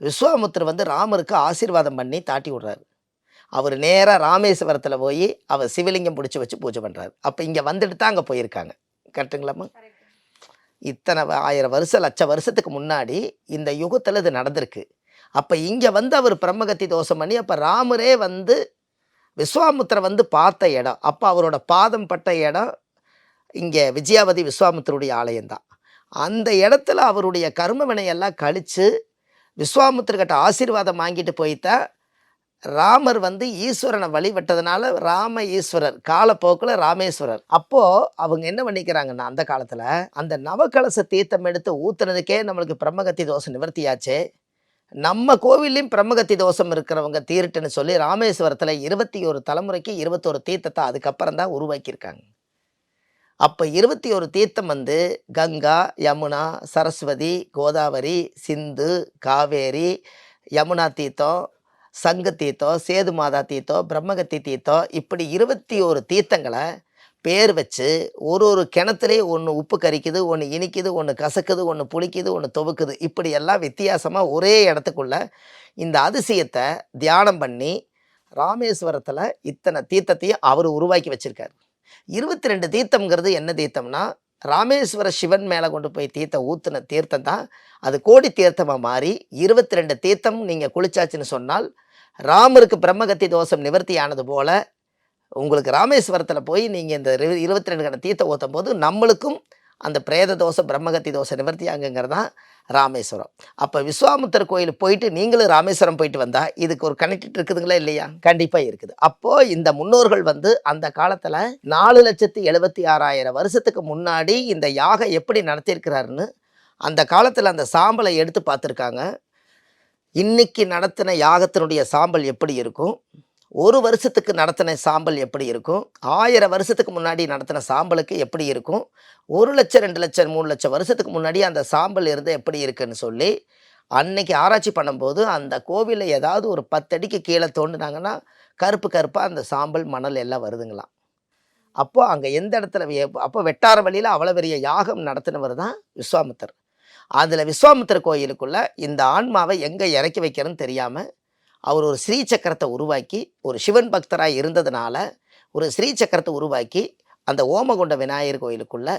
விஸ்வாமுத்திரர் வந்து ராமருக்கு ஆசீர்வாதம் பண்ணி தாட்டி விடுறாரு. அவர் நேராக ராமேஸ்வரத்தில் போய் அவர் சிவலிங்கம் பிடிச்சி வச்சு பூஜை பண்ணுறாரு அப்போ இங்கே வந்துட்டு தான் அங்கே போயிருக்காங்க. கரெக்டுங்களாம்மா இத்தனை ஆயிரம் வருஷம் லட்ச வருஷத்துக்கு முன்னாடி இந்த யுகத்தில் இது நடந்திருக்கு. அப்போ இங்கே வந்து அவர் பிரம்மகத்தி தோஷம் பண்ணி அப்போ ராமரே வந்து விஸ்வாமுத்திர வந்து பார்த்த இடம். அப்போ அவரோட பாதம் பட்ட இடம் இங்கே விஜயாவதி விஸ்வாமுத்தருடைய ஆலயம்தான். அந்த இடத்துல அவருடைய கர்ம வினையெல்லாம் கழித்து விஸ்வாமுத்திரர்கிட்ட ஆசீர்வாதம் வாங்கிட்டு போய்த்தான் ராமர் வந்து ஈஸ்வரனை வழிபட்டதுனால ராம ஈஸ்வரர் காலப்போக்கில் ராமேஸ்வரர். அப்போது அவங்க என்ன பண்ணிக்கிறாங்கன்னா அந்த காலத்தில் அந்த நவகலச தீர்த்தம் எடுத்து ஊத்துனதுக்கே நம்மளுக்கு பிரம்மகத்தி தோஷம் நிவர்த்தியாச்சு. நம்ம கோவில்லையும் பிரம்மகத்தி தோஷம் இருக்கிறவங்க தீருட்டுன்னு சொல்லி ராமேஸ்வரத்தில் இருபத்தி ஒரு தலைமுறைக்கு இருபத்தொரு தீர்த்தத்தை அதுக்கப்புறம் தான் உருவாக்கியிருக்காங்க. அப்போ இருபத்தி ஒரு தீர்த்தம் வந்து கங்கா யமுனா சரஸ்வதி கோதாவரி சிந்து காவேரி யமுனா தீர்த்தம் சங்கு தீர்த்தம் சேது மாதா தீர்த்தம் பிரம்மகத்தி தீர்த்தம் இப்படி இருபத்தி ஒரு தீர்த்தங்களை பேர் வச்சு ஒரு ஒரு கிணத்துலேயே ஒன்று உப்பு கரிக்குது ஒன்று இனிக்குது ஒன்று கசக்குது ஒன்று புளிக்குது ஒன்று துவக்குது. இப்படி எல்லாம் வித்தியாசமாக ஒரே இடத்துக்குள்ள இந்த அதிசயத்தை தியானம் பண்ணி ராமேஸ்வரத்தில் இத்தனை தீர்த்தத்தையும் அவர் உருவாக்கி வச்சுருக்கார். இருபத்தி ரெண்டு தீர்த்தம்ங்கிறது என்ன தீர்த்தம்னா ராமேஸ்வர சிவன் மேலே கொண்டு போய் தீர்த்தம் ஊற்றுன தீர்த்தம் தான். அது கோடி தீர்த்தமாக மாறி இருபத்தி ரெண்டு தீர்த்தம் நீங்கள் குளிச்சாச்சுன்னு சொன்னால் ராமருக்கு பிரம்மகத்தி தோஷம் நிவர்த்தி ஆனது போல உங்களுக்கு ராமேஸ்வரத்தில் போய் நீங்கள் இந்த இருபத்தி ரெண்டு கடை தீர்த்த ஊற்றும் போது நம்மளுக்கும் அந்த பிரேத தோஷம் பிரம்மகத்தி தோசை நிவர்த்தி ஆகுங்கிறது தான் ராமேஸ்வரம். அப்போ விஸ்வாமுத்தர் கோயில் போயிட்டு நீங்களும் ராமேஸ்வரம் போயிட்டு வந்தால் இதுக்கு ஒரு கனெக்டட் இருக்குதுங்களா இல்லையா? கண்டிப்பாக இருக்குது. அப்போது இந்த முன்னோர்கள் வந்து அந்த காலத்தில் நாலு லட்சத்தி எழுபத்தி ஆறாயிரம் வருஷத்துக்கு முன்னாடி இந்த யாகம் எப்படி நடத்தியிருக்கிறாருன்னு அந்த காலத்தில் அந்த சாம்பலை எடுத்து பார்த்துருக்காங்க. இன்றைக்கி நடத்தின யாகத்தினுடைய சாம்பல் எப்படி இருக்கும்? ஒரு வருஷத்துக்கு நடத்தின சாம்பல் எப்படி இருக்கும்? ஆயிரம் வருஷத்துக்கு முன்னாடி நடத்தின சாம்பலுக்கு எப்படி இருக்கும்? ஒரு லட்சம் ரெண்டு லட்சம் மூணு லட்சம் வருஷத்துக்கு முன்னாடி அந்த சாம்பல் இருந்து எப்படி இருக்குன்னு சொல்லி அன்னைக்கு ஆராய்ச்சி பண்ணும்போது அந்த கோவிலில் ஏதாவது ஒரு பத்தடிக்கு கீழே தோண்டினாங்கன்னா கருப்பு கருப்பாக அந்த சாம்பல் மணல் எல்லாம் வருதுங்களாம். அப்போது அங்கே எந்த இடத்துல அப்போ வெட்டார வழியில் அவ்வளோ பெரிய யாகம் நடத்தினவர் தான் விஸ்வாமித்தர். அதில் விஸ்வாமித்திர கோயிலுக்குள்ளே இந்த ஆன்மாவை எங்கே இறக்கி வைக்கிறதுன்னு தெரியாமல் அவர் ஒரு ஸ்ரீ சக்கரத்தை உருவாக்கி ஒரு சிவன் பக்தராக இருந்ததுனால ஒரு ஸ்ரீ சக்கரத்தை உருவாக்கி அந்த ஓமகுண்ட விநாயகர் கோயிலுக்குள்ள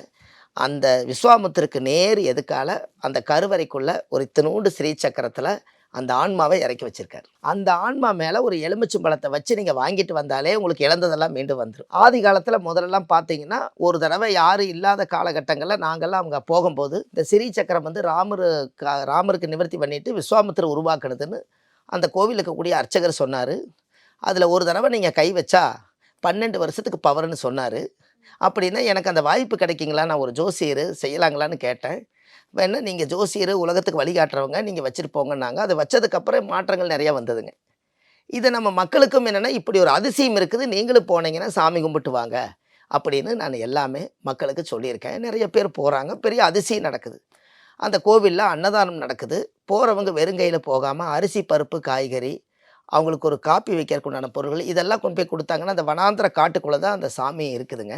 அந்த விஸ்வாமுத்திற்கு நேர் எதுக்கால அந்த கருவறைக்குள்ள ஒரு இத்தினூண்டு ஸ்ரீ சக்கரத்தில் அந்த ஆன்மாவை இறக்கி வச்சிருக்காரு. அந்த ஆன்மா மேலே ஒரு எலுமிச்சம்பழத்தை வச்சு நீங்கள் வாங்கிட்டு வந்தாலே உங்களுக்கு இழந்ததெல்லாம் மீண்டும் வந்துடும் ஆதி காலத்தில் முதல்லலாம் பார்த்தீங்கன்னா ஒரு தடவை யாரும் இல்லாத காலகட்டங்களில் நாங்கள்லாம் அவங்க போகும்போது இந்த ஸ்ரீ சக்கரம் வந்து ராமரு ராமருக்கு நிவர்த்தி பண்ணிட்டு விஸ்வாமித்திர உருவாக்குனதுன்னு அந்த கோவிலில் இருக்கக்கூடிய அர்ச்சகர் சொன்னார். அதில் ஒரு தடவை நீங்கள் கை வச்சா பன்னெண்டு வருஷத்துக்கு பவர்னு சொன்னார். அப்படின்னா எனக்கு அந்த வாய்ப்பு கிடைக்குங்களா? நான் ஒரு ஜோசியர் செய்யலாங்களான்னு கேட்டேன். வேணா நீங்கள் ஜோசியர் உலகத்துக்கு வழிகாட்டுறவங்க நீங்கள் வச்சுருப்போங்கன்னாங்க அதை வச்சதுக்கப்புறம் மாற்றங்கள் நிறையா வந்ததுங்க. இது நம்ம மக்களுக்கும் என்னென்னா இப்படி ஒரு அதிசயம் இருக்குது நீங்களும் போனீங்கன்னா சாமி கும்பிட்டு வாங்க அப்படின்னு நான் எல்லாமே மக்களுக்கு சொல்லியிருக்கேன். நிறைய பேர் போகிறாங்க பெரிய அதிசயம் நடக்குது. அந்த கோவிலில் அன்னதானம் நடக்குது. போகிறவங்க வெறுங்கையில் போகாமல் அரிசி பருப்பு காய்கறி அவங்களுக்கு ஒரு காப்பி வைக்கிறதுக்கு உண்டான பொருட்கள் இதெல்லாம் கொண்டு போய் கொடுத்தாங்கன்னா அந்த வனாந்திர காட்டுக்குள்ளே தான் அந்த சாமி இருக்குதுங்க.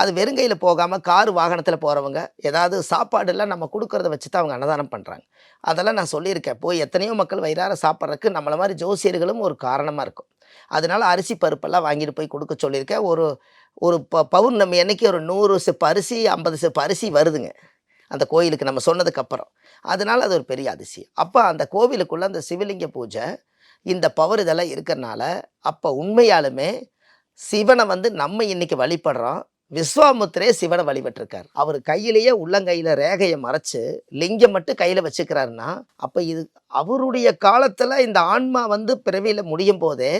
அது வெறுங்கையில் போகாமல் கார் வாகனத்தில் போகிறவங்க ஏதாவது சாப்பாடெல்லாம் நம்ம கொடுக்கறத வச்சு தான் அவங்க அன்னதானம் பண்ணுறாங்க அதெல்லாம் நான் சொல்லியிருக்கேன். போய் எத்தனையோ மக்கள் வயிறார சாப்பிட்றதுக்கு நம்மளை மாதிரி ஜோசியர்களும் ஒரு காரணமாக இருக்கும். அதனால் அரிசி பருப்பெல்லாம் வாங்கிட்டு போய் கொடுக்க சொல்லியிருக்கேன். ஒரு ஒரு ப பௌர்ணமி அன்னைக்கு ஒரு நூறு சிப்பு அரிசி ஐம்பது சிப்பு அரிசி வருதுங்க. அந்த கோயிலுக்கு நம்ம சொன்னதுக்கப்புறம் அதனால அது ஒரு பெரிய அதிசயம். அப்போ அந்த கோவிலுக்குள்ளே அந்த சிவலிங்க பூஜை இந்த பவர் இதெல்லாம் இருக்கிறனால அப்போ உண்மையாலுமே சிவனை வந்து நம்ம இன்னைக்கு வழிபடுறோம். விஸ்வாமுத்திரே சிவனை வழிபட்டிருக்கார். அவர் கையிலேயே உள்ளங்கையில் ரேகையை மறைச்சு லிங்கம் மட்டும் கையில் வச்சுக்கிறாருன்னா அப்போ இது அவருடைய காலத்தில் இந்த ஆன்மா வந்து பிறவியில் முடியும் போதே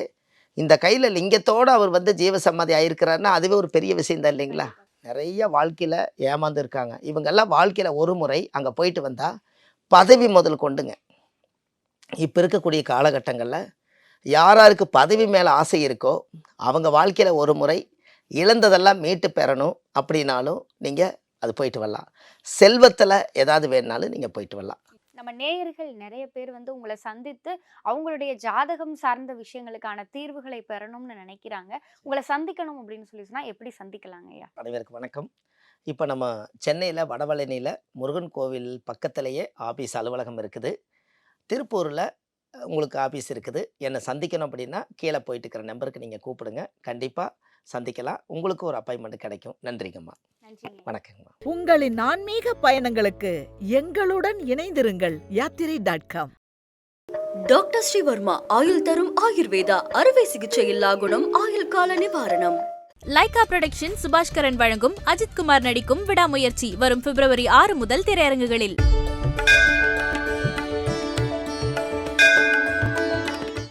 இந்த கையில் லிங்கத்தோடு அவர் வந்து ஜீவசமாதி ஆயிருக்கிறாருன்னா அதுவே ஒரு பெரிய விஷயம் தான் இல்லைங்களா? நிறைய வாழ்க்கையில் ஏமாந்துருக்காங்க. இவங்கெல்லாம் வாழ்க்கையில் ஒரு முறை அங்கே போயிட்டு வந்தால் பதவி முதல் கொண்டுங்க. இப்போ இருக்கக்கூடிய காலகட்டங்களில் யார் யாருக்கு பதவி மேலே ஆசை இருக்கோ அவங்க வாழ்க்கையில் ஒரு முறை இழந்ததெல்லாம் மீட்டு பெறணும் அப்படின்னாலும் நீங்கள் அது போயிட்டு வரலாம். செல்வத்தில் ஏதாவது வேணுனாலும் நீங்கள் போயிட்டு வரலாம். நம்ம நேயர்கள் நிறைய பேர் வந்து உங்களை சந்தித்து அவங்களுடைய ஜாதகம் சார்ந்த விஷயங்களுக்கான தீர்வுகளை பெறணும்னு நினைக்கிறாங்க. உங்களை சந்திக்கணும் அப்படின்னு சொல்லி சொன்னால் எப்படி சந்திக்கலாங்க ஐயா? அனைவருக்கும் வணக்கம். இப்போ நம்ம சென்னையில் வடவழனியில் முருகன் கோவில் பக்கத்திலேயே ஆஃபீஸ் அலுவலகம் இருக்குது. திருப்பூரில் உங்களுக்கு ஆஃபீஸ் இருக்குது. என்னை சந்திக்கணும் அப்படின்னா கீழே போயிட்டு இருக்கிற நம்பருக்கு நீங்கள் கூப்பிடுங்க. கண்டிப்பாக சந்திக்கலாம். உங்களுக்கு ஒரு அப்பாயின்மெண்ட் கிடைக்கும். நன்றிங்கம்மா. நன்றிங்க. வணக்கங்கம்மா. உங்களின் ஆன்மீக பயணங்களுக்கு எங்களுடன் இணைந்திருங்கள். யாத்திரை டாட் காம் டாக்டர் ஸ்ரீவர்மா ஆயுள் தரும் ஆயுர்வேதா அறுவை சிகிச்சை இல்லா குணம் ஆயுள் கால நிவாரணம். லைகா புரொடக்ஷன் சுபாஷ்கரன் வழங்கும் அஜித் குமார் நடிக்கும் விடாமுயற்சி வரும் பிப்ரவரி ஆறு முதல் திரையரங்குகளில்.